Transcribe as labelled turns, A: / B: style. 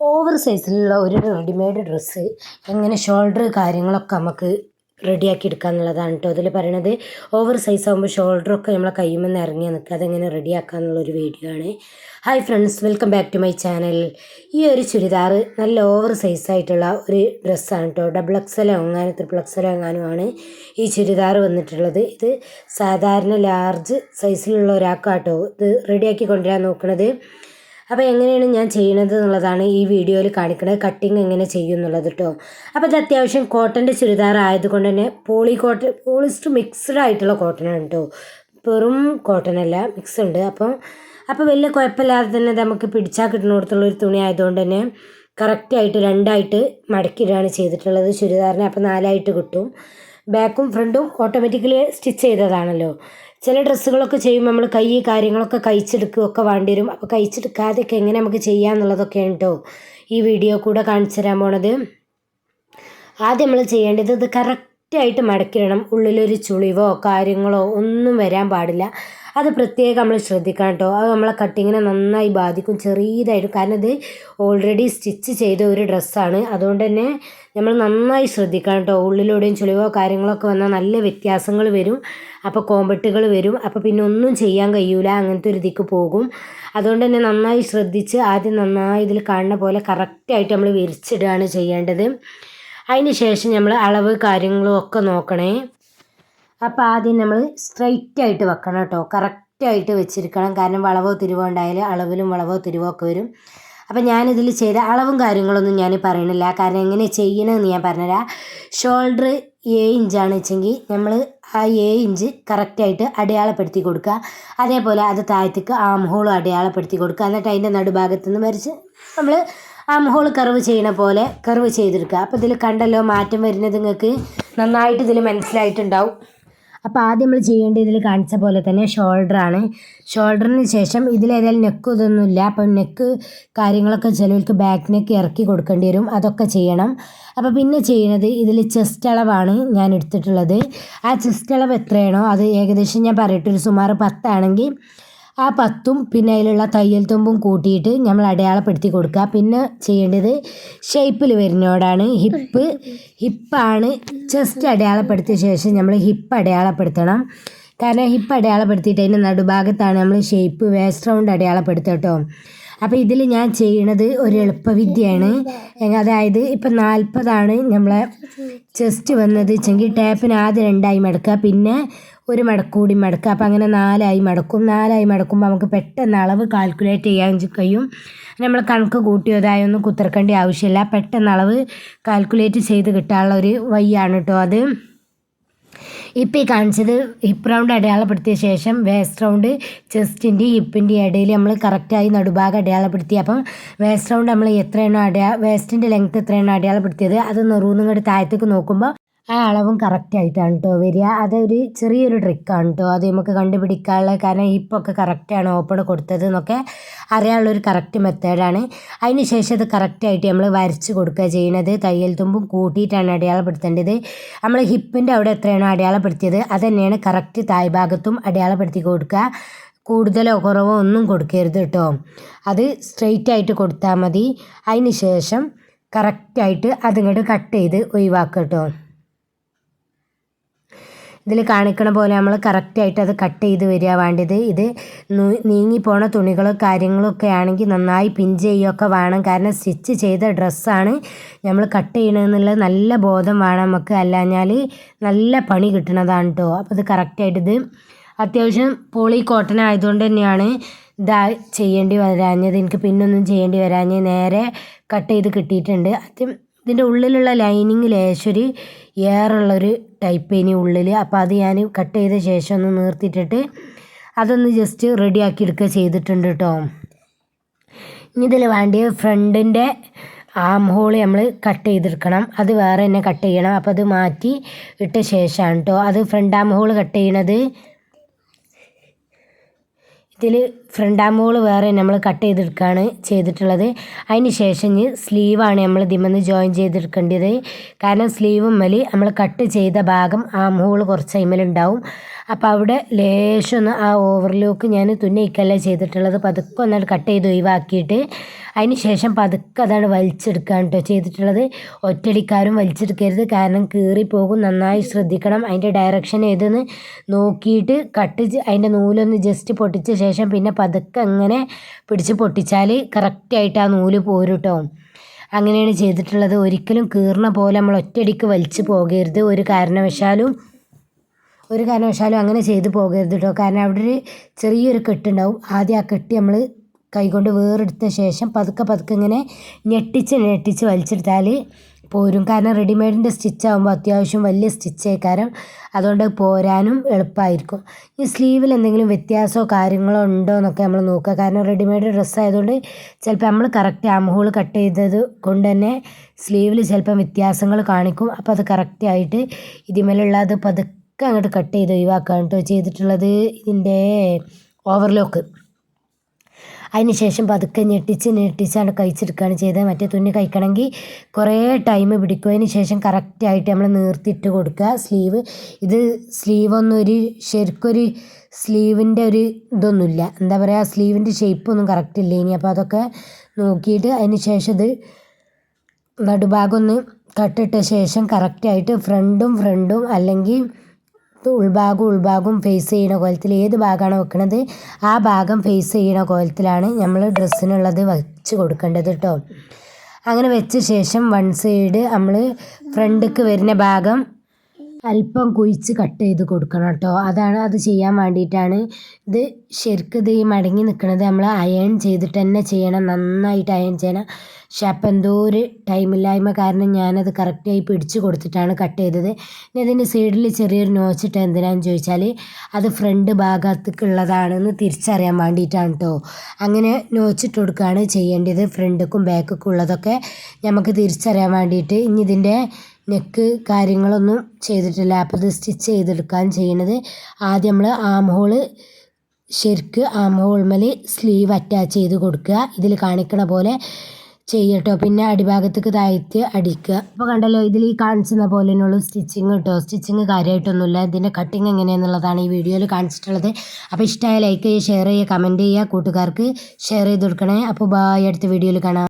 A: Over സൈസിലുള്ള ഒരു readymade dress എങ്ങനെ ഷോൾഡർ കാര്യങ്ങളൊക്കെ നമുക്ക് റെഡിയാക്കി എടുക്കുക എന്നുള്ളതാണ് കേട്ടോ. അതിൽ പറയണത് ഓവർ സൈസ് ആകുമ്പോൾ ഷോൾഡറൊക്കെ നമ്മളെ കയ്യിൽ നിന്ന് ഇറങ്ങി നിൽക്കുക അതെങ്ങനെ റെഡിയാക്കുക എന്നുള്ളൊരു വീഡിയോ ആണ്. Hi friends welcome back to my channel ഈ ഒരു ചുരിദാർ നല്ല ഓവർ സൈസ് ആയിട്ടുള്ള ഒരു ഡ്രസ്സാണ് കേട്ടോ. ഡബിൾ എക്സലോ എങ്ങാനും ട്രിപ്പിൾ എക്സലോ എങ്ങാനുമാണ് ഈ ചുരിദാർ വന്നിട്ടുള്ളത്. ഇത് സാധാരണ ലാർജ് സൈസിലുള്ള ഒരാൾക്കാട്ടോ ഇത് റെഡിയാക്കി കൊണ്ടുവരാൻ നോക്കുന്നത് അപ്പോൾ എങ്ങനെയാണ് ഞാൻ ചെയ്യണത് എന്നുള്ളതാണ് ഈ വീഡിയോയിൽ കാണിക്കുന്നത് കട്ടിങ് എങ്ങനെ ചെയ്യും എന്നുള്ളത് കേട്ടോ അപ്പോൾ ഇത് അത്യാവശ്യം കോട്ടന്റെ ചുരിദാർ ആയതുകൊണ്ട് തന്നെ പോളി കോട്ടൺ പോളിസ്റ്റർ മിക്സ്ഡ് ആയിട്ടുള്ള കോട്ടനാണ് കേട്ടോ വെറും കോട്ടൺ അല്ല മിക്സ് ഉണ്ട്. അപ്പം അപ്പോൾ വലിയ കുഴപ്പമില്ലാതെ തന്നെ നമുക്ക് പിടിച്ചാൽ കിട്ടുന്നിടത്തുള്ള ഒരു തുണി ആയതുകൊണ്ട് തന്നെ കറക്റ്റായിട്ട് രണ്ടായിട്ട് മടക്കിയിടുകയാണ് ചെയ്തിട്ടുള്ളത് ചുരിദാറിനെ. അപ്പോൾ നാലായിട്ട് കിട്ടും. ബാക്കും ഫ്രണ്ടും ഓട്ടോമാറ്റിക്കലി സ്റ്റിച്ച് ചെയ്തതാണല്ലോ. ചില ഡ്രസ്സുകളൊക്കെ ചെയ്യുമ്പോൾ നമ്മൾ കൈ കാര്യങ്ങളൊക്കെ കഴിച്ചെടുക്കുകയൊക്കെ വേണ്ടി വരും. അപ്പോൾ കഴിച്ചെടുക്കാതെയൊക്കെ എങ്ങനെ നമുക്ക് ചെയ്യാമെന്നുള്ളതൊക്കെയാണ് കേട്ടോ ഈ വീഡിയോ കൂടെ കാണിച്ചു തരാൻ പോണത്. ആദ്യം നമ്മൾ ചെയ്യേണ്ടത് ഇത് കറക്റ്റായിട്ട് മടക്കിടണം. ഉള്ളിലൊരു ചുളിവോ കാര്യങ്ങളോ ഒന്നും വരാൻ പാടില്ല. അത് പ്രത്യേകം നമ്മൾ ശ്രദ്ധിക്കണം കേട്ടോ അത് നമ്മളെ കട്ടിങ്ങിനെ നന്നായി ബാധിക്കും ചെറിയതായിട്ട് കാരണം ഇത് ഓൾറെഡി സ്റ്റിച്ച് ചെയ്ത ഒരു ഡ്രസ്സാണ് അതുകൊണ്ട് തന്നെ നമ്മൾ നന്നായി ശ്രദ്ധിക്കണം കേട്ടോ ഉള്ളിലൂടെയും ചുളിവോ കാര്യങ്ങളൊക്കെ വന്നാൽ നല്ല വ്യത്യാസങ്ങൾ വരും. അപ്പോൾ കോമ്പറ്റുകൾ വരും. അപ്പോൾ പിന്നെ ഒന്നും ചെയ്യാൻ കഴിയൂല. അങ്ങനത്തെ ഒരു ഇതിക്ക് പോകും. അതുകൊണ്ട് തന്നെ നന്നായി ശ്രദ്ധിച്ച് ആദ്യം നന്നായി ഇതിൽ കാണുന്ന പോലെ കറക്റ്റായിട്ട് നമ്മൾ വിരിച്ചിടുകയാണ് ചെയ്യേണ്ടത്. അതിന് ശേഷം നമ്മൾ അളവ് കാര്യങ്ങളും ഒക്കെ നോക്കണേ. അപ്പോൾ ആദ്യം നമ്മൾ സ്ട്രൈറ്റ് ആയിട്ട് വെക്കണം കേട്ടോ. കറക്റ്റായിട്ട് വെച്ചിരിക്കണം. കാരണം വളവോ തിരിവോ ഉണ്ടായാൽ അളവിലും വളവോ തിരിവോ ഒക്കെ വരും. അപ്പം ഞാനിതിൽ ചെയ്ത അളവും കാര്യങ്ങളൊന്നും ഞാൻ പറയണില്ല. കാരണം എങ്ങനെ ചെയ്യണമെന്ന് ഞാൻ പറഞ്ഞുതരാം ഷോൾഡർ ഏഴ് ഇഞ്ചാണ് വെച്ചെങ്കിൽ നമ്മൾ ആ ഏഴ് ഇഞ്ച് കറക്റ്റായിട്ട് അടയാളപ്പെടുത്തി കൊടുക്കുക. അതേപോലെ അത് താഴത്തേക്ക് ആം ഹോളും അടയാളപ്പെടുത്തി കൊടുക്കുക. എന്നിട്ട് അതിന്റെ നടുഭാഗത്ത് നിന്ന് വരച്ച് നമ്മൾ ആം ഹോൾ കർവ് ചെയ്യണ പോലെ കർവ് ചെയ്തെടുക്കുക. അപ്പോൾ ഇതിൽ കണ്ടല്ലോ മാറ്റം വരുന്നത് നിങ്ങൾക്ക് നന്നായിട്ട് ഇതിൽ മനസ്സിലായിട്ടുണ്ടാവും. അപ്പോൾ ആദ്യം നമ്മൾ ചെയ്യേണ്ടത് ഇതിൽ കാണിച്ച പോലെ തന്നെ ഷോൾഡറാണ് ഷോൾഡറിന് ശേഷം ഇതിലേതായാലും നെക്ക് ഇതൊന്നുമില്ല. അപ്പം നെക്ക് കാര്യങ്ങളൊക്കെ ചിലവർക്ക് ബാക്ക് നെക്ക് ഇറക്കി കൊടുക്കേണ്ടി വരും. അതൊക്കെ ചെയ്യണം. അപ്പോൾ പിന്നെ ചെയ്യുന്നത് ഇതിൽ ചെസ്റ്റ് അളവാണ് ഞാൻ എടുത്തിട്ടുള്ളത്. ആ ചെസ്റ്റ് അളവ് എത്രയാണോ അത് ഏകദേശം ഞാൻ പറയട്ടെ ഒരു സുമാർ പത്താണെങ്കിൽ ആ പത്തും പിന്നെ അതിലുള്ള തയ്യൽ തുമ്പും കൂട്ടിയിട്ട് നമ്മൾ അടയാളപ്പെടുത്തി കൊടുക്കുക. പിന്നെ ചെയ്യേണ്ടത് ഷേപ്പിൽ വരുന്നോടാണ് ഹിപ്പ് ഹിപ്പാണ് ചെസ്റ്റ് അടയാളപ്പെടുത്തിയ ശേഷം നമ്മൾ ഹിപ്പ് അടയാളപ്പെടുത്തണം. കാരണം ഹിപ്പ് അടയാളപ്പെടുത്തിയിട്ട് അതിന്റെ നടുഭാഗത്താണ് നമ്മൾ ഷേപ്പ് വേസ്റ്റ് റൗണ്ട് അടയാളപ്പെടുത്തുക കേട്ടോ. അപ്പോൾ ഇതിൽ ഞാൻ ചെയ്യണത് ഒരു എളുപ്പവിദ്യയാണ്. അതായത് ഇപ്പം നാൽപ്പതാണ് നമ്മളെ ചെസ്റ്റ് വന്നത്. വെച്ചെങ്കിൽ ടാപ്പിന് ആദ്യം രണ്ടായി മടക്കുക. പിന്നെ ഒരു മടക്കൂടി മടക്കുക അപ്പോൾ അങ്ങനെ നാലായി മടക്കും. നാലായി മടക്കുമ്പോൾ നമുക്ക് പെട്ടെന്ന് അളവ് കാൽക്കുലേറ്റ് ചെയ്യാൻ കഴിയും. നമ്മൾ കണക്ക് കൂട്ടിയതായൊന്നും കുത്തിറക്കേണ്ട ആവശ്യമില്ല പെട്ടെന്ന് അളവ് കാൽക്കുലേറ്റ് ചെയ്ത് കിട്ടാനുള്ള ഒരു വഴിയാണ് കേട്ടോ അത്. ഇപ്പോൾ ഈ കാണിച്ചത് ഹിപ്പ് റൗണ്ട് അടയാളപ്പെടുത്തിയ ശേഷം വേസ്റ്റ് റൗണ്ട് ചെസ്റ്റിന്റെ ഹിപ്പിന്റെ ഇടയിൽ നമ്മൾ കറക്റ്റായി നടുഭാഗം അടയാളപ്പെടുത്തി. അപ്പം വേസ്റ്റ് റൗണ്ട് നമ്മൾ എത്രയാണോ അടയാ വേസ്റ്റിന്റെ ലെങ്ത് എത്രയാണോ അടയാളപ്പെടുത്തിയത് അത് നെറൂന്നും കൂടി താഴത്തേക്ക് നോക്കുമ്പോൾ ആ അളവും കറക്റ്റായിട്ടാണ് കേട്ടോ വരിക. അതൊരു ചെറിയൊരു ട്രിക്കാണ് കേട്ടോ അത് നമുക്ക് കണ്ടുപിടിക്കാനുള്ള കാരണം ഹിപ്പൊക്കെ കറക്റ്റാണ് ഓപ്പൺ കൊടുത്തത് എന്നൊക്കെ അറിയാനുള്ളൊരു കറക്റ്റ് മെത്തേഡാണ് അതിന് ശേഷം അത് കറക്റ്റായിട്ട് നമ്മൾ വരച്ച് കൊടുക്കുക ചെയ്യുന്നത്. തയ്യൽ തുമ്പും കൂട്ടിയിട്ടാണ് അടയാളപ്പെടുത്തേണ്ടത്. നമ്മൾ ഹിപ്പിന്റെ അവിടെ എത്രയാണോ അടയാളപ്പെടുത്തിയത് അത് തന്നെയാണ് കറക്റ്റ് തായ്ഭാഗത്തും അടയാളപ്പെടുത്തി കൊടുക്കുക. കൂടുതലോ കുറവോ ഒന്നും കൊടുക്കരുത് കേട്ടോ അത് സ്ട്രെയിറ്റ് ആയിട്ട് കൊടുത്താൽ മതി. അതിന് ശേഷം കറക്റ്റായിട്ട് അതിങ്ങോട്ട് കട്ട് ചെയ്ത് ഒഴിവാക്കുക ഇതിൽ കാണിക്കണ പോലെ നമ്മൾ കറക്റ്റായിട്ട് അത് കട്ട് ചെയ്ത് വരിക വേണ്ടത്. ഇത് നീങ്ങിപ്പോണ തുണികളും കാര്യങ്ങളൊക്കെ ആണെങ്കിൽ നന്നായി പിൻ ചെയ്യുകയൊക്കെ വേണം. കാരണം സ്റ്റിച്ച് ചെയ്ത ഡ്രസ്സാണ് നമ്മൾ കട്ട് ചെയ്യണമെന്നുള്ളത് നല്ല ബോധം വേണം നമുക്ക്. അല്ലാഞ്ഞാൽ നല്ല പണി കിട്ടണതാണ് കേട്ടോ അപ്പോൾ ഇത് കറക്റ്റായിട്ട് ഇത് അത്യാവശ്യം പോളി കോട്ടൺ ആയതുകൊണ്ട് തന്നെയാണ് ഇതാ ചെയ്യേണ്ടി വരാഞ്ഞത്. എനിക്ക് പിന്നൊന്നും ചെയ്യേണ്ടി വരാഞ്ഞ് നേരെ കട്ട് ചെയ്ത് കിട്ടിയിട്ടുണ്ട്. ആദ്യം ഇതിന്റെ ഉള്ളിലുള്ള ലൈനിങ് ലേശൊരു ഏറുള്ളൊരു ടൈപ്പ് ഇനി ഉള്ളിൽ അപ്പോൾ അത് ഞാൻ കട്ട് ചെയ്ത ശേഷം ഒന്ന് നിർത്തിയിട്ടിട്ട് അതൊന്ന് ജസ്റ്റ് റെഡി ആക്കി എടുക്കുക ചെയ്തിട്ടുണ്ട് കേട്ടോ ഇനി ഇതിൽ വേണ്ടിയ ഫ്രണ്ടിന്റെ ആം ഹോൾ നമ്മൾ കട്ട് ചെയ്തെടുക്കണം. അത് വേറെ തന്നെ കട്ട് ചെയ്യണം. അപ്പോൾ അത് മാറ്റി ഇട്ട ശേഷമാണ് കേട്ടോ അത് ഫ്രണ്ട് ആം ഹോൾ കട്ട് ചെയ്യണത് ഇതിൽ ഫ്രണ്ട് ആം വേറെ നമ്മൾ കട്ട് ചെയ്തെടുക്കുകയാണ് ചെയ്തിട്ടുള്ളത്. അതിന് ശേഷം സ്ലീവാണ് നമ്മൾ ഇതിമെന്ന് ജോയിൻ ചെയ്തെടുക്കേണ്ടത്. കാരണം സ്ലീവും മലി നമ്മൾ കട്ട് ചെയ്ത ഭാഗം ആം ഹോൾ കുറച്ച് അതിമേലുണ്ടാവും അപ്പോൾ അവിടെ ലേശം ആ ഓവർലോക്ക് ഞാൻ തുന്നയിക്കല്ല ചെയ്തിട്ടുള്ളത്. പതുക്കെ ഒന്നാണ് കട്ട് ചെയ്ത് ഒഴിവാക്കിയിട്ട് അതിന് ശേഷം പതുക്കെ അതാണ് വലിച്ചെടുക്കുകയാണ് കേട്ടോ ചെയ്തിട്ടുള്ളത്. ഒറ്റടിക്കാരും വലിച്ചെടുക്കരുത്. കാരണം കീറിപ്പോകും നന്നായി ശ്രദ്ധിക്കണം. അതിന്റെ ഡയറക്ഷൻ ഏതെന്ന് നോക്കിയിട്ട് കട്ട് അതിന്റെ നൂലൊന്ന് ജസ്റ്റ് പൊട്ടിച്ച ശേഷം പിന്നെ പതുക്കെ അങ്ങനെ പിടിച്ച് പൊട്ടിച്ചാൽ കറക്റ്റായിട്ട് ആ നൂൽ പോരുട്ടോ. അങ്ങനെയാണ് ചെയ്തിട്ടുള്ളത്. ഒരിക്കലും കീറണ പോലെ നമ്മൾ ഒറ്റയടിക്ക് വലിച്ചു പോകരുത്. ഒരു കാരണവശാലും ഒരു കാരണവശാലും അങ്ങനെ ചെയ്ത് പോകരുത് കേട്ടോ കാരണം അവിടെ ഒരു ചെറിയൊരു കെട്ടുണ്ടാവും. ആദ്യം ആ കെട്ടി നമ്മൾ കൈകൊണ്ട് വേറെടുത്ത ശേഷം പതുക്കെ പതുക്കെ ഇങ്ങനെ ഞെട്ടിച്ച് ഞെട്ടിച്ച് വലിച്ചെടുത്താൽ പോരും. കാരണം റെഡിമെയ്ഡിന്റെ സ്റ്റിച്ച് ആകുമ്പോൾ അത്യാവശ്യം വലിയ സ്റ്റിച്ച് കാരണം അതുകൊണ്ട് പോരാനും എളുപ്പമായിരിക്കും ഈ സ്ലീവിൽ എന്തെങ്കിലും വ്യത്യാസമോ കാര്യങ്ങളോ ഉണ്ടോ എന്നൊക്കെ നമ്മൾ നോക്കുക. കാരണം റെഡിമെയ്ഡ് ഡ്രസ്സ് ആയതുകൊണ്ട് ചിലപ്പോൾ നമ്മൾ കറക്റ്റ് ആംഹോൾ കട്ട് ചെയ്തത് കൊണ്ട് തന്നെ സ്ലീവിൽ ചിലപ്പം വ്യത്യാസങ്ങൾ കാണിക്കും. അപ്പോൾ അത് കറക്റ്റായിട്ട് ഇതിമേലുള്ള അത് പതുക്കെ അങ്ങോട്ട് കട്ട് ചെയ്ത് ഒഴിവാക്കുകയാണ് കേട്ടോ ചെയ്തിട്ടുള്ളത് ഇതിന്റെ ഓവർലോക്ക് അതിന് ശേഷം പതുക്കെ ഞെട്ടിച്ച് ഞെട്ടിച്ചാണ് കഴിച്ചെടുക്കുകയാണ് ചെയ്തത്. മറ്റേ തുന്നി കഴിക്കണമെങ്കിൽ കുറേ ടൈം പിടിക്കും അതിന് ശേഷം കറക്റ്റായിട്ട് നമ്മൾ നീർത്തിട്ട് കൊടുക്കുക. സ്ലീവ്. ഇത് സ്ലീവൊന്നും ഒരു ശരിക്കൊരു സ്ലീവിന്റെ ഒരു ഇതൊന്നുമില്ല. എന്താ പറയുക സ്ലീവിന്റെ ഷേപ്പൊന്നും കറക്റ്റ് ഇല്ല ഇനി. അപ്പോൾ അതൊക്കെ നോക്കിയിട്ട് അതിന് ശേഷം ഇത് നടുഭാഗം ഒന്ന് കട്ടിട്ട ശേഷം കറക്റ്റായിട്ട് ഫ്രണ്ടും ഫ്രണ്ടും അല്ലെങ്കിൽ ഉൾഭാഗവും ഉൾഭാഗം ഫേസ് ചെയ്യണ കോലത്തിൽ ഏത് ഭാഗമാണ് വെക്കുന്നത് ആ ഭാഗം ഫേസ് ചെയ്യണ കോലത്തിലാണ് നമ്മൾ ഡ്രസ്സിനുള്ളത് വെച്ച് കൊടുക്കേണ്ടത് കേട്ടോ അങ്ങനെ വെച്ച ശേഷം വൺ സൈഡ് നമ്മൾ ഫ്രണ്ടിക്ക് വരുന്ന ഭാഗം അല്പം കുഴിച്ച് കട്ട് ചെയ്ത് കൊടുക്കണം കേട്ടോ. അതാണ് അത് ചെയ്യാൻ വേണ്ടിയിട്ടാണ് ഇത് ശരിക്കും ഇത് മടങ്ങി നിൽക്കുന്നത് നമ്മൾ അയൺ ചെയ്തിട്ട് തന്നെ ചെയ്യണം. നന്നായിട്ട് അയൺ ചെയ്യണം. പക്ഷെ അപ്പം എന്തോ ഒരു ടൈമില്ലായ്മ കാരണം ഞാനത് കറക്റ്റായി പിടിച്ച് കൊടുത്തിട്ടാണ് കട്ട് ചെയ്തത്. ഇനി അതിന്റെ സൈഡിൽ ചെറിയൊരു നോച്ചിട്ട് എന്തിനാന്ന് ചോദിച്ചാൽ അത് ഫ്രണ്ട് ഭാഗത്തേക്കുള്ളതാണെന്ന് തിരിച്ചറിയാൻ വേണ്ടിയിട്ടാണ് കേട്ടോ അങ്ങനെ നോച്ചിട്ട് കൊടുക്കുകയാണ് ചെയ്യേണ്ടത്. ഫ്രണ്ടിക്കും ബാക്കിക്കും ഉള്ളതൊക്കെ നമുക്ക് തിരിച്ചറിയാൻ വേണ്ടിയിട്ട് ഇനി ഇതിന്റെ നെക്ക് കാര്യങ്ങളൊന്നും ചെയ്തിട്ടില്ല. അപ്പോൾ ഇത് സ്റ്റിച്ച് ചെയ്തെടുക്കാൻ ചെയ്യണത്. ആദ്യം നമ്മൾ ആം ഹോൾ ശരിക്ക് ആം ഹോൾമേൽ സ്ലീവ് അറ്റാച്ച് ചെയ്ത് കൊടുക്കുക. ഇതിൽ കാണിക്കണ പോലെ ചെയ്യട്ടോ. പിന്നെ അടിഭാഗത്തേക്ക് താഴ്ത്തി അടിക്കുക. അപ്പോൾ കണ്ടല്ലോ ഇതിൽ ഈ കാണിച്ചുന്ന പോലെ തന്നെയുള്ള സ്റ്റിച്ചിങ് കേട്ടോ സ്റ്റിച്ചിങ് കാര്യമായിട്ടൊന്നുമില്ല ഇതിന്റെ കട്ടിങ് എങ്ങനെയാണെന്നുള്ളതാണ് ഈ വീഡിയോയിൽ കാണിച്ചിട്ടുള്ളത്. അപ്പോൾ ഇഷ്ടമായ ലൈക്ക് ചെയ്യുക ഷെയർ ചെയ്യുക കമന്റ് ചെയ്യുക. കൂട്ടുകാർക്ക് ഷെയർ ചെയ്ത് കൊടുക്കണേ. അപ്പോൾ ബായ് അടുത്ത വീഡിയോയിൽ കാണാം.